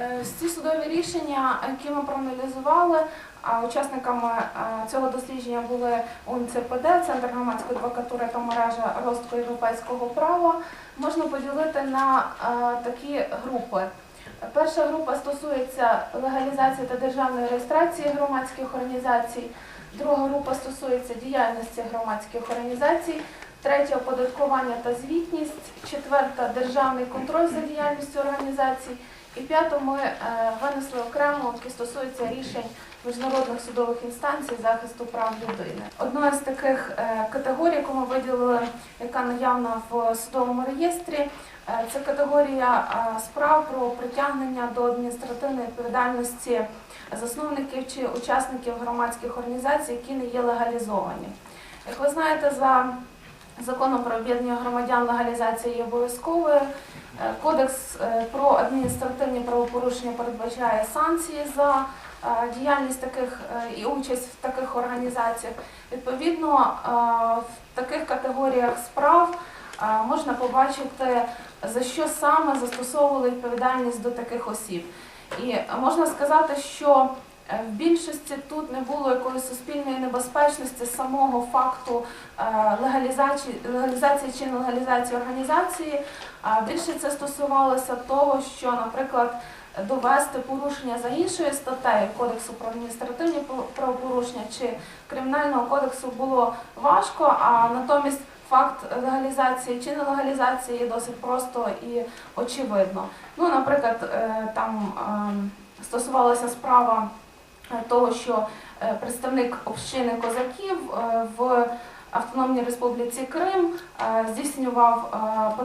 Е, Всі судові рішення, які ми проаналізували, учасниками е, цього дослідження були УНЦПД, Центр громадської адвокатури та мережа розвитку європейського права, можна поділити на е, такі групи. Перша група стосується легалізації та державної реєстрації громадських організацій. Друга група стосується діяльності громадських організацій. Третя оподаткування та звітність. Четверта державний контроль за діяльністю організацій. І п'яту ми е, винесли окремо, які стосуються рішень міжнародних судових інстанцій захисту прав людини. Одною з таких е, категорій, яку ми виділили, яка наявна в судовому реєстрі, е, це категорія справ про притягнення до адміністративної відповідальності засновників чи учасників громадських організацій, які не є легалізовані. Як ви знаєте, за законом про об'єднання громадян легалізація є обов'язковою. Е, Кодекс е, про адміністративні правопорушення передбачає санкції за е, діяльність таких і участь в таких організаціях. Відповідно, в таких категоріях справ можна побачити, за що саме застосовували відповідальність до таких осіб. І можна сказати, що в більшості тут не було якоїсь суспільної небезпечності самого факту е, легалізації, легалізації чи нелегалізації організації. А більше це стосувалося того, що, наприклад, довести порушення за іншою статтею Кодексу про адміністративні правопорушення чи Кримінального кодексу було важко, а натомість факт легалізації чи нелегалізації є досить просто і очевидно. Ну, наприклад, е, там ем, стосувалася справа е, того, що е, представник общини козаків е, в Автономній Республіці Крим е, здійснював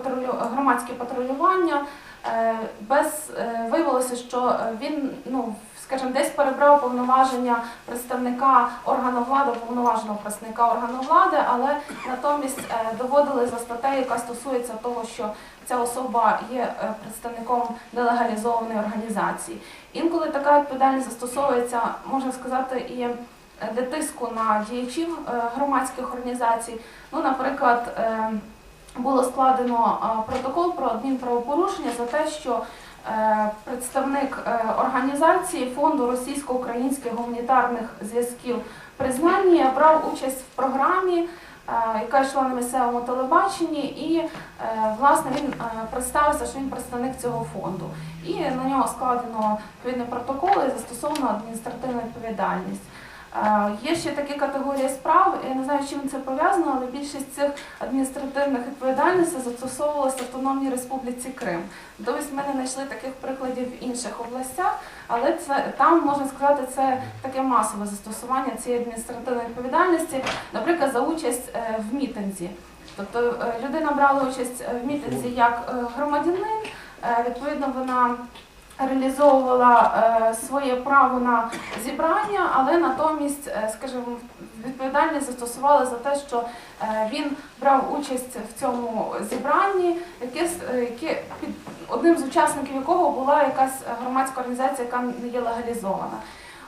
е, громадське патрулювання. Е, Без е, виявилося, що він ну скажімо, десь перебрав повноваження представника органу влади, повноваженого представника органу влади, але натомість е, доводили за статтею, яка стосується того, що ця особа є е, представником нелегалізованої організації. Інколи така відповідальність застосовується, можна сказати, і е, для тиску на діячів е, громадських організацій. Ну, наприклад, е, було складено е, протокол про адмінправопорушення за те, що е, представник е, організації фонду російсько-українських гуманітарних зв'язків признання брав участь в програмі, яка йшла на місцевому телебаченні, і власне він представився, що він представник цього фонду. І на нього складено відповідний протокол і застосовано адміністративна відповідальність. Е, Є ще такі категорії справ, я не знаю, з чим це пов'язано, але більшість цих адміністративних відповідальностей застосовувалася в Автономній Республіці Крим. Тобто ми не знайшли таких прикладів в інших областях, але це там можна сказати, це таке масове застосування цієї адміністративної відповідальності, наприклад, за участь е, в мітинзі. Тобто е, людина брала участь в мітинзі як громадянин, відповідно, вона реалізовувала е, своє право на зібрання, але натомість, е, скажімо, відповідальність застосували за те, що е, він брав участь в цьому зібранні, яке, яке одним з учасників якого була якась громадська організація, яка не є легалізована.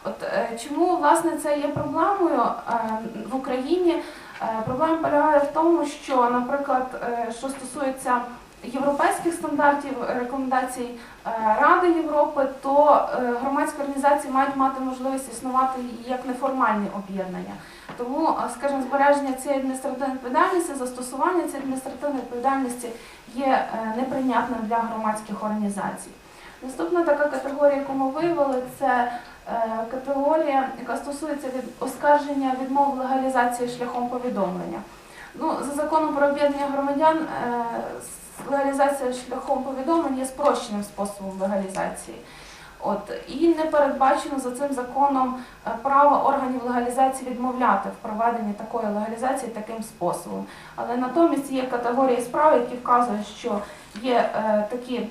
От чому власне це є проблемою в Україні? Проблема полягає в тому, що, наприклад, що стосується європейських стандартів, рекомендацій е, Ради Європи, то е, громадські організації мають мати можливість існувати як неформальні об'єднання. Тому, е, скажімо, збереження цієї адміністративної відповідальності, застосування цієї адміністративної відповідальності є неприйнятним для громадських організацій. Наступна така категорія, яку ми виявили, це категорія, яка стосується від оскарження відмов легалізації шляхом повідомлення. Ну, за законом про об'єднання громадян легалізація шляхом повідомлення є спрощеним способом легалізації. От і не передбачено за цим законом е, право органів легалізації відмовляти в проведенні такої легалізації таким способом. Але натомість є категорії справ, які вказують, що є е, такі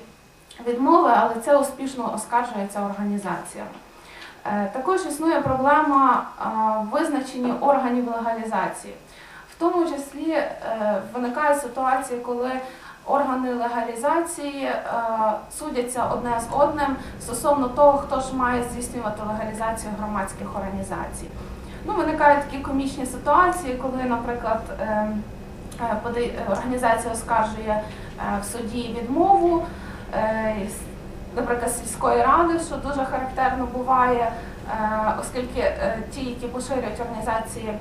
відмови, але це успішно оскаржується організаціями. Е, Також існує проблема е, визначення органів легалізації. В тому числі е, виникає ситуація, коли органи легалізації е, судяться одне з одним стосовно того, хто ж має здійснювати легалізацію громадських організацій. Ну, виникають такі комічні ситуації, коли, наприклад, е, е, організація оскаржує в суді відмову. наприклад, сільської ради, що дуже характерно буває, оскільки ті, які поширюють організації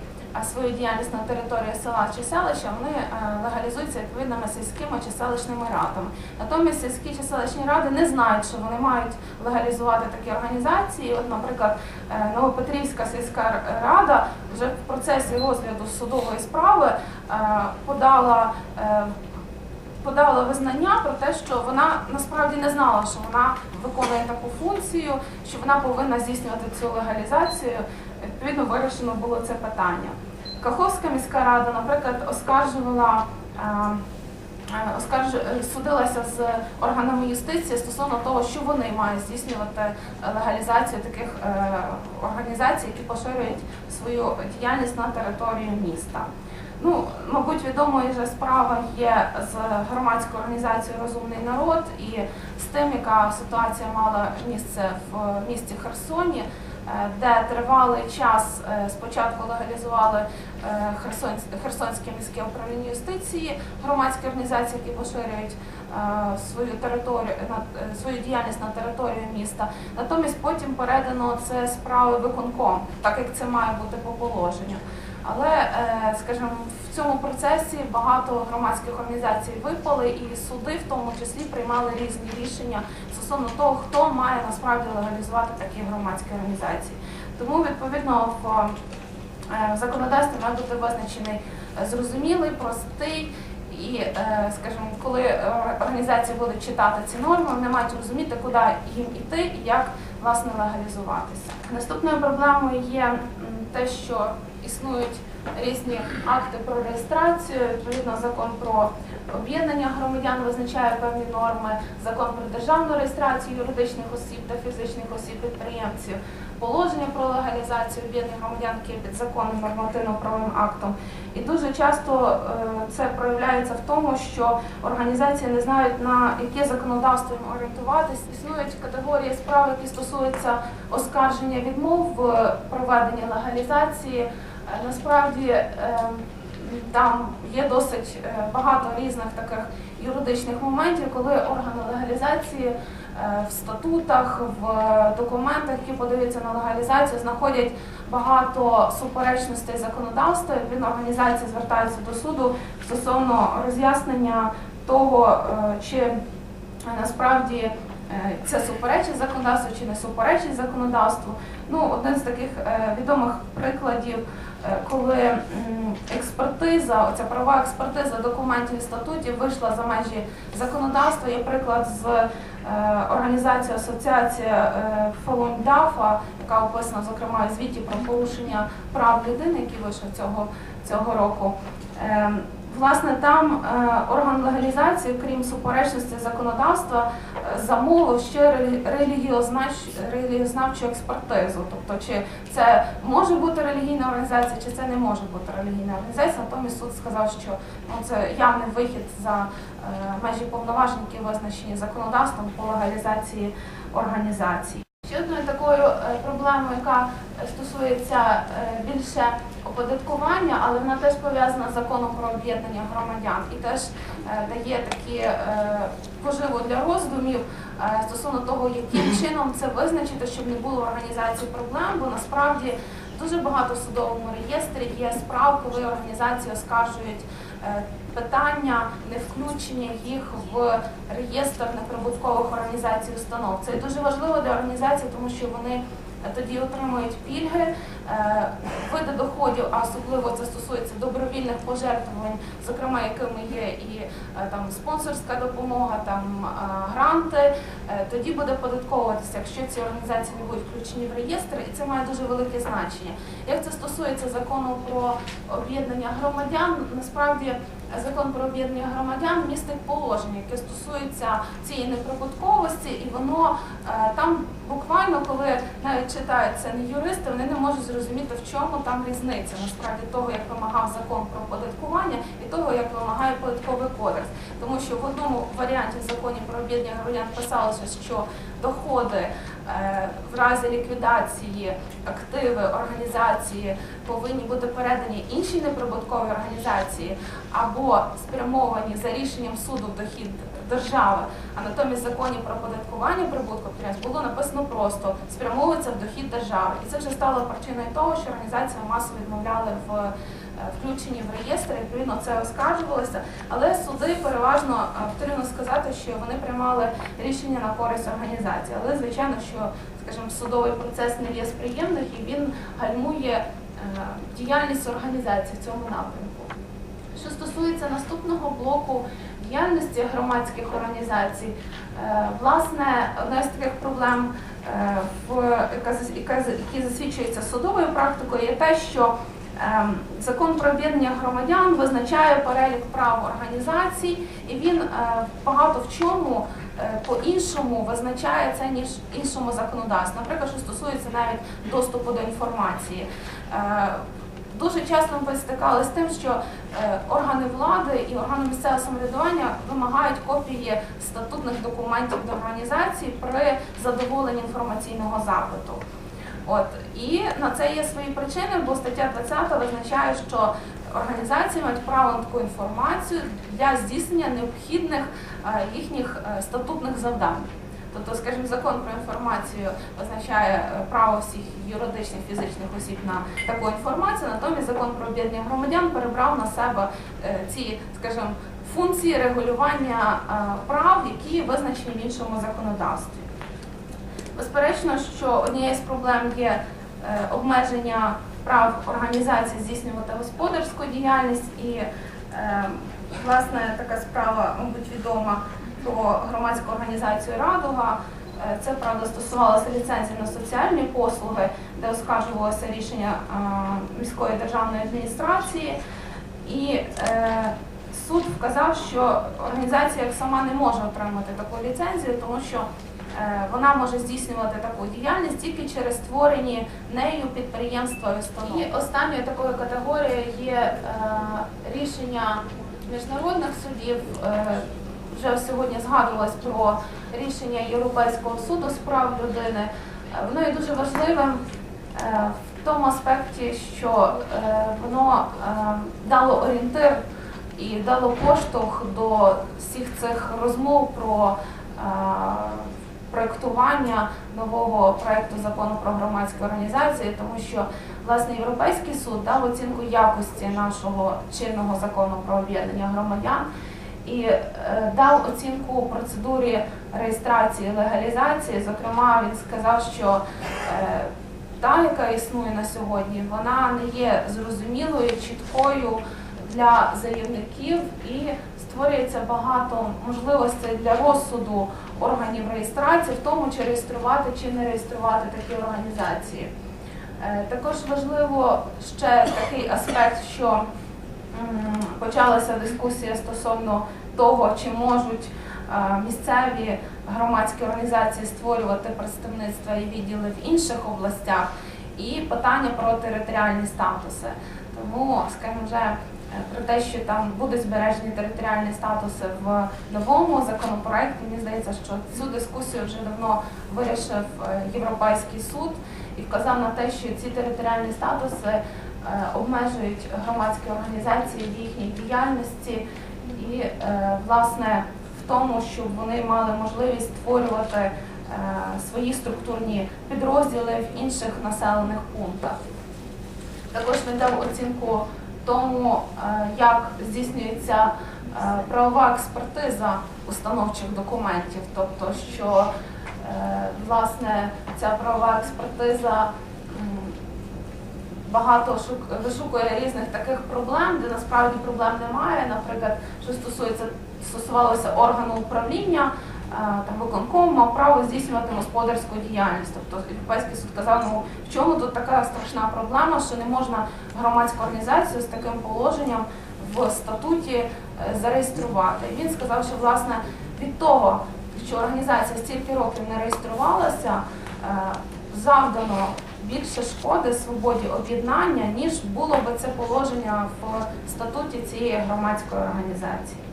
свою діяльність на території села чи селища, вони е, легалізуються відповідними сільськими чи селищними радами. Натомість сільські чи селищні ради не знають, що вони мають легалізувати такі організації. От, наприклад, е, Новопетрівська сільська рада вже в процесі розгляду судової справи е, подала. Подала визнання про те, що вона насправді не знала, що вона виконує таку функцію, що вона повинна здійснювати цю легалізацію. Відповідно, вирішено було це питання. Каховська міська рада, наприклад, оскаржувала. е, е, Оскарж... судилася з органами юстиції стосовно того, що вони мають здійснювати легалізацію таких е, організацій, які поширюють свою діяльність на територію міста. Ну, мабуть, відомою вже справа є з громадською організацією Розумний народ і з тим, яка ситуація мала місце в місті Херсоні, е, де тривалий час е, спочатку легалізували е, Херсонське міське управління юстиції, громадські організації, які поширюють е, свою територію на е, свою діяльність на територію міста. Натомість потім передано це справи виконком, так як це має бути по положенню. Але, е, скажімо, в цьому процесі багато громадських організацій випали, і суди в тому числі приймали різні рішення стосовно того, хто має насправді легалізувати такі громадські організації. Тому відповідно в е, законодавстві має бути визначений е, зрозумілий, простий. І, скажімо, коли організації будуть читати ці норми, вони мають розуміти, куди їм іти і як власне легалізуватися. Наступною проблемою є те, що існують різні акти про реєстрацію. Відповідно, закон про об'єднання громадян визначає певні норми, закон про державну реєстрацію юридичних осіб та фізичних осіб підприємців, положення про легалізацію об'єднань громадян які є підзаконним нормативно-правовим актом. І дуже часто е, це проявляється в тому, що організації не знають на яке законодавство їм орієнтуватись. Існують категорії справ, які стосуються оскарження відмов в проведенні легалізації. Е, Насправді е, там є досить е, багато різних таких юридичних моментів, коли органи легалізації в статутах, в документах, які подаються на легалізацію, знаходять багато суперечностей законодавства. Відповідно, організації звертаються до суду стосовно роз'яснення того, чи насправді це суперечить законодавству чи не суперечить законодавству. Ну, один з таких е, відомих прикладів, е, коли експертиза, оця права експертиза документів і статутів вийшла за межі законодавства. Є приклад з е, організації Асоціація е, яка описана зокрема у звіті про порушення прав людини, який вийшов цього, цього року. Власне, там е, орган легалізації, крім суперечності законодавства, е, замовив ще релігіознавчу експертизу. Тобто, чи це може бути релігійна організація, чи це не може бути релігійна організація. Натомість суд сказав, що ну, це явний вихід за е, межі повноважень, які визначені законодавством по легалізації організацій. Ще одною такою е, проблемою, яка стосується е, більше оподаткування, але вона теж пов'язана з законом про об'єднання громадян і теж е, дає такі поживу для роздумів стосовно того, яким чином це визначити, щоб не було в організації проблем, бо насправді дуже багато в судовому реєстрі є справ, коли організації оскаржують питання не включення їх в реєстр неприбуткових організацій установ. Це дуже важливо для організацій, тому що вони тоді отримують пільги, види доходів, а особливо це стосується добровільних пожертвувань, зокрема якими є і е, там спонсорська допомога, там е, гранти. Е, Тоді буде податковуватися, якщо ці організації не будуть включені в реєстр, і це має дуже велике значення. Як це стосується закону про об'єднання громадян, насправді закон про об'єднання громадян містить положення, яке стосується цієї неприбутковості, і воно е, там буквально, коли навіть читають це не юристи, вони не можуть зрозуміти, в чому там різниця насправді того, як вимагав закон про оподаткування, і того, як вимагає податковий кодекс. Тому що в одному варіанті в законі про об'єднання громадян писалося, що доходи е, в разі ліквідації активи організації повинні бути передані іншій неприбутковій організації або спрямовані за рішенням суду в дохід держави. А натомість в законі про оподаткування прибутку підприємств було написано просто спрямовується в дохід держави. І це вже стало причиною того, що організації масово відмовляли в е, включенні в реєстр, відповідно це оскаржувалося. Але суди переважно е, потрібно сказати, що вони приймали рішення на користь організації. Але звичайно, що скажімо, судовий процес не є з приємних і він гальмує е, діяльність організації в цьому напрямку. Що стосується наступного блоку діяльності громадських організацій, е, власне, одна з таких проблем, е, які засвідчується судовою практикою, є те, що ем, закон про об'єднання громадян визначає перелік прав організацій, і він е, багато в чому по-іншому визначає це, ніж іншому законодавстві. Наприклад, що стосується навіть доступу до інформації. Дуже часто ми стикалися з тим, що е, органи влади і органи місцевого самоврядування вимагають копії статутних документів до організації при задоволенні інформаційного запиту. От і на це є свої причини, бо стаття 20 визначає, що організації мають право на таку інформацію для здійснення необхідних е, їхніх е, статутних завдань. Тобто, скажімо, закон про інформацію визначає е, право всіх юридичних фізичних осіб на таку інформацію, натомість закон про об'єднання громадян перебрав на себе е, ці, скажімо, функції регулювання е, прав, які визначені в іншому законодавстві. Безперечно, що однією з проблем є обмеження прав організацій здійснювати господарську діяльність і власне така справа, мабуть, відома про громадську організацію Радуга. Е, Це правда стосувалося ліцензії на соціальні послуги, де оскаржувалося рішення е, міської державної адміністрації. І е, суд вказав, що організація як сама не може отримати таку ліцензію, тому що вона може здійснювати таку діяльність тільки через створені нею підприємства і установи. І останньою такою категорією є рішення міжнародних судів. Вже сьогодні згадувалось про рішення Європейського суду з прав людини. Е, Воно є дуже важливим е, в тому аспекті, що е, воно дало орієнтир і дало поштовх до всіх цих розмов про проєктування нового проєкту закону про громадські організації, тому що власне Європейський суд дав оцінку якості нашого чинного закону про об'єднання громадян і е, дав оцінку процедурі реєстрації легалізації. Зокрема, він сказав, що е, та, яка існує на сьогодні, вона не є зрозумілою, чіткою для заявників і створюється багато можливостей для розсуду органів реєстрації, в тому чи реєструвати чи не реєструвати такі організації. Е, Також важливо ще такий аспект, що почалася дискусія стосовно того, чи можуть е, місцеві громадські організації створювати представництва і відділи в інших областях, і питання про територіальні статуси. Тому, скажімо, вже е, про те, що там будуть збережені територіальні статуси в новому законопроекті, мені здається, що цю дискусію вже давно вирішив е, Європейський суд і вказав на те, що ці територіальні статуси обмежують громадські організації в їхній діяльності і, е, власне, в тому, щоб вони мали можливість створювати е, свої структурні підрозділи в інших населених пунктах. Також він дав оцінку тому, е, як здійснюється е, правова експертиза установчих документів, тобто, що е, власне ця правова експертиза багато шук- вишукує різних таких проблем, де насправді проблем немає. Наприклад, що стосується стосувалося органу управління, е, там виконком мав право здійснювати господарську діяльність. Тобто Європейський суд казав, ну в чому тут така страшна проблема, що не можна громадську організацію з таким положенням в статуті е, зареєструвати. І він сказав, що власне від того, що організація стільки років не реєструвалася, е, завдано більше шкоди свободі об'єднання, ніж було би це положення в статуті цієї громадської організації.